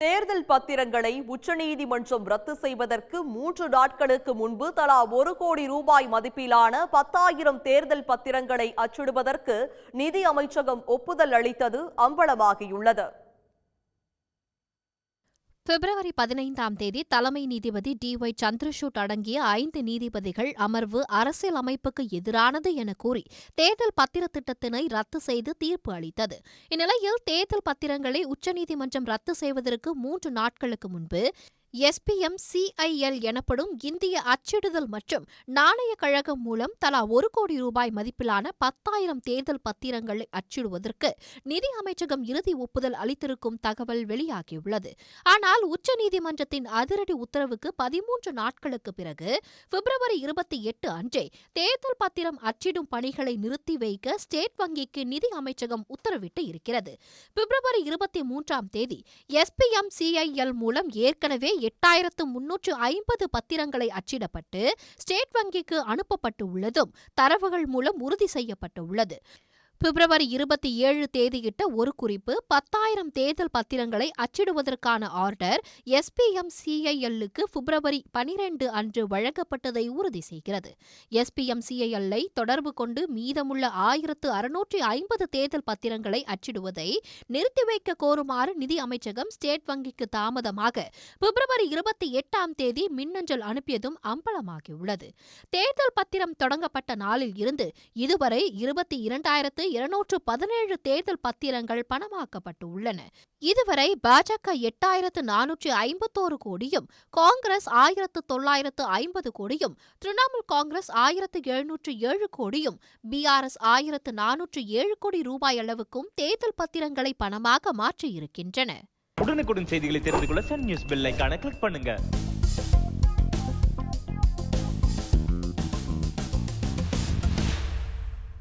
தேர்தல் பத்திரங்களை உச்சநீதிமன்றம் ரத்து செய்வதற்கு மூன்று நாட்களுக்கு முன்பு தலா ஒரு கோடி ரூபாய் மதிப்பிலான பத்தாயிரம் தேர்தல் பத்திரங்களை அச்சிடுவதற்கு நிதி அமைச்சகம் ஒப்புதல் அளித்தது அம்பலமாகியுள்ளது. பிப்ரவரி பதினைந்தாம் தேதி தலைமை நீதிபதி டி ஒய் சந்திரசூட் அடங்கிய ஐந்து நீதிபதிகள் அமர்வு அரசியல் அமைப்புக்கு எதிரானது என கூறி தேர்தல் பத்திர திட்டத்தினை ரத்து செய்து தீர்ப்பு அளித்தது. இந்நிலையில் தேர்தல் பத்திரங்களை உச்சநீதிமன்றம் ரத்து செய்வதற்கு மூன்று நாட்களுக்கு முன்பு எஸ்பிஎம் சிஐஎல் எனப்படும் இந்திய அச்சிடுதல் மற்றும் நாணய கழகம் மூலம் தலா ஒரு கோடி ரூபாய் மதிப்பிலான பத்தாயிரம் தேர்தல் பத்திரங்களை அச்சிடுவதற்கு நிதி அமைச்சகம் இறுதி ஒப்புதல் அளித்திருக்கும் தகவல் வெளியாகியுள்ளது. ஆனால் உச்சநீதிமன்றத்தின் அதிரடி உத்தரவுக்கு பதிமூன்று நாட்களுக்கு பிறகு பிப்ரவரி இருபத்தி எட்டு அன்றே தேர்தல் பத்திரம் அச்சிடும் பணிகளை நிறுத்தி வைக்க ஸ்டேட் வங்கிக்கு நிதி அமைச்சகம் உத்தரவிட்டு இருக்கிறது. பிப்ரவரி இருபத்தி மூன்றாம் தேதி எஸ்பிஎம் சிஐஎல் மூலம் ஏற்கனவே எட்டாயிரத்து முன்னூற்று ஐம்பது பத்திரங்களை அச்சிடப்பட்டு ஸ்டேட் வங்கிக்கு அனுப்பப்பட்டு உள்ளதும் தரவுகள் மூலம் உறுதி செய்யப்பட்டுள்ளது. பிப்ரவரி இருபத்தி ஏழு தேதியிட்ட ஒரு குறிப்பு பத்தாயிரம் தேர்தல் பத்திரங்களை அச்சிடுவதற்கான ஆர்டர் எஸ்பிஎம் சிஐஎல்லுக்கு பிப்ரவரி பனிரெண்டு அன்று வழங்கப்பட்டதை உறுதி செய்கிறது. எஸ்பிஎம் சிஐஎல்லை தொடர்பு கொண்டு மீதமுள்ள ஆயிரத்து அறுநூற்றி ஐம்பது தேர்தல் பத்திரங்களை அச்சிடுவதை நிறுத்தி வைக்க கோருமாறு நிதி அமைச்சகம் ஸ்டேட் வங்கிக்கு தாமதமாக பிப்ரவரி இருபத்தி எட்டாம் தேதி மின்னஞ்சல் அனுப்பியதும் அம்பலமாகியுள்ளது. தேர்தல் பத்திரம் தொடங்கப்பட்ட நாளில் இருந்து இதுவரை இருபத்தி இரண்டாயிரத்து இருநூற்று பதினேழு தேர்தல் பத்திரங்கள் பணமாக்கப்பட்டு உள்ளன இதுவரை பாஜக எட்டாயிரத்து நானூற்று ஐம்பத்தோரு கோடியும் காங்கிரஸ் ஆயிரத்து தொள்ளாயிரத்து ஐம்பது கோடியும் திரிணாமுல் காங்கிரஸ் ஆயிரத்து எழுநூற்று ஏழு கோடியும் பிஆர்எஸ் ஆயிரத்து நானூற்று ஏழு கோடி ரூபாய் அளவுக்கும் தேர்தல் பத்திரங்களை பணமாக மாற்றியிருக்கின்றன. உடனுக்குடன் செய்திகளை தெரிந்து கொள்ள சன் நியூஸ் பெல் கிளிக் பண்ணுங்க.